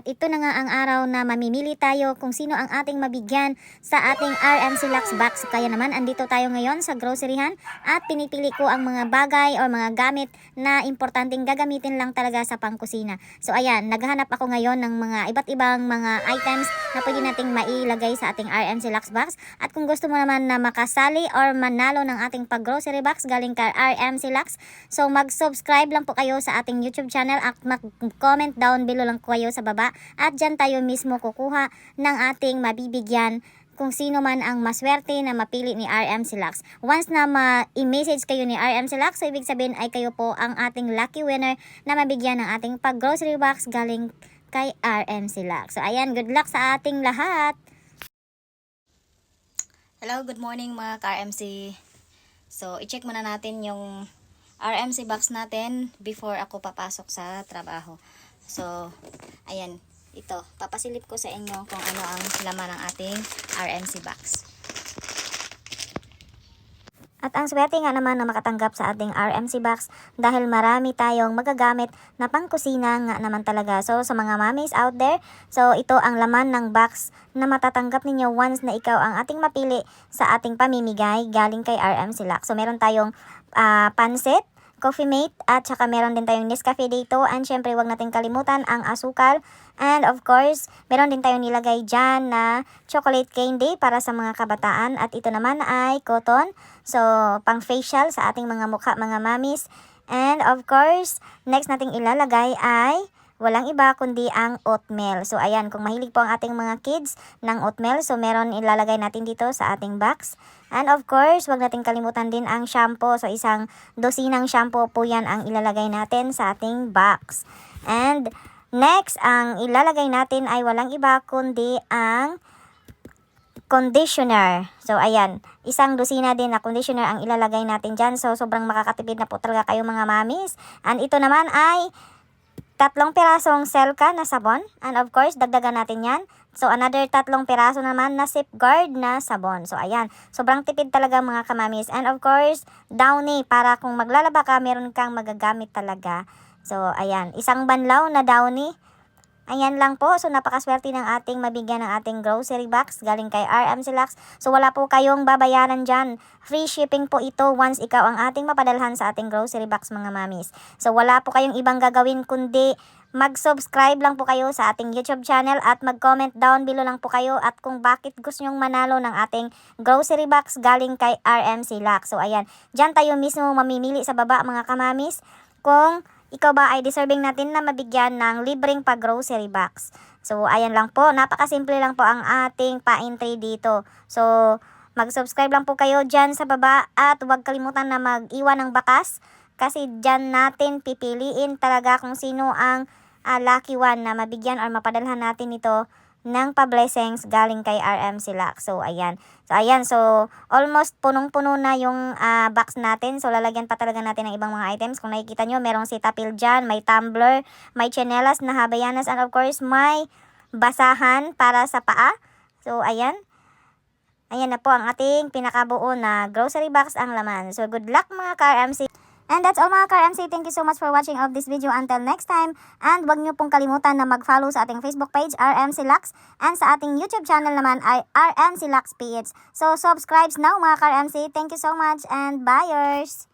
At ito na nga ang araw na mamimili tayo kung sino ang ating mabigyan sa ating RMC Lux Box. Kaya naman andito tayo ngayon sa groceryhan at pinipili ko ang mga bagay or mga gamit na importanteng gagamitin lang talaga sa pangkusina. So ayan, naghahanap ako ngayon ng mga iba't ibang mga items na pwede nating mailagay sa ating RMC Lux Box. At kung gusto mo naman na makasali or manalo ng ating pag-grocery box galing ka RMC Lux, so mag-subscribe lang po kayo sa ating YouTube channel at mag-comment down below lang kayo sa baba at dyan tayo mismo kukuha ng ating mabibigyan kung sino man ang maswerte na mapili ni RM Lux. Once na ma-message kayo ni RM Lux, so ibig sabihin ay kayo po ang ating lucky winner na mabigyan ng ating pag-grocery box galing kay RM Lux. So ayan, good luck sa ating lahat! Hello, good morning mga ka-RMC. So, i-check muna natin yung RMC box natin before ako papasok sa trabaho. So, ayan, ito. Papasilip ko sa inyo kung ano ang laman ng ating RMC box. At ang swerte nga naman na makatanggap sa ating RMC box dahil marami tayong magagamit na pangkusina nga naman talaga. So sa mga mommies out there, so ito ang laman ng box na matatanggap ninyo once na ikaw ang ating mapili sa ating pamimigay galing kay RMC Lux. So meron tayong ah, pansit, Coffee Mate at saka meron din tayong Nescafe dito. And syempre wag natin kalimutan ang asukal. And of course meron din tayong nilagay dyan na chocolate candy para sa mga kabataan. At ito naman ay cotton. So pang facial sa ating mga mukha mga mamis. And of course next nating ilalagay ay walang iba kundi ang oatmeal. So ayan, kung mahilig po ang ating mga kids ng oatmeal, so meron ilalagay natin dito sa ating box. And of course, wag natin kalimutan din ang shampoo. So isang dosinang shampoo po yan ang ilalagay natin sa ating box. And next, ang ilalagay natin ay walang iba kundi ang conditioner. So, ayan. Isang dosina din na conditioner ang ilalagay natin dyan. So, sobrang makakatipid na po talaga kayo mga mamis. And ito naman ay tatlong pirasong Selka na sabon. And of course, dagdagan natin yan. So, another tatlong piraso naman na Safeguard na sabon. So, ayan. Sobrang tipid talaga mga kamamis. And of course, Downy para kung maglalaba ka, meron kang magagamit talaga. So, ayan. Isang banlaw na Downy. Ayan lang po. So, napakaswerte ng ating mabigyan ng ating grocery box galing kay RM Silax. So, wala po kayong babayaran dyan. Free shipping po ito once ikaw ang ating mapadalhan sa ating grocery box mga mamis. So, wala po kayong ibang gagawin kundi mag-subscribe lang po kayo sa ating YouTube channel at mag-comment down below lang po kayo at kung bakit gusto nyong manalo ng ating grocery box galing kay RM Silax. So, ayan. Dyan tayo mismo mamimili sa baba mga kamamis kung ikaw ba ay deserving natin na mabigyan ng libreng pag-grocery box. So, ayan lang po. Napakasimple lang po ang ating pa-entry dito. So, mag-subscribe lang po kayo dyan sa baba at huwag kalimutan na mag-iwan ng bakas kasi dyan natin pipiliin talaga kung sino ang ah, lucky one na mabigyan or mapadalhan natin ito ng pa-blessings galing kay RM Silak. So, ayan. So, ayan. So, almost punong-puno na yung ah, box natin. So, lalagyan pa talaga natin ng ibang mga items. Kung nakikita nyo, merong sitapil dyan, may tumbler, may chanelas na habayanas, and of course, may basahan para sa paa. So, ayan. Ayan na po ang ating pinakabuo na grocery box ang laman. So, good luck mga ka-RMC. And that's all mga ka-RMC. Thank you so much for watching of this video. Until next time. And wag niyo pong kalimutan na mag-follow sa ating Facebook page, RMC Lux. And sa ating YouTube channel naman ay RMC Lux PH. So, subscribe now mga ka-RMC. Thank you so much and buyers!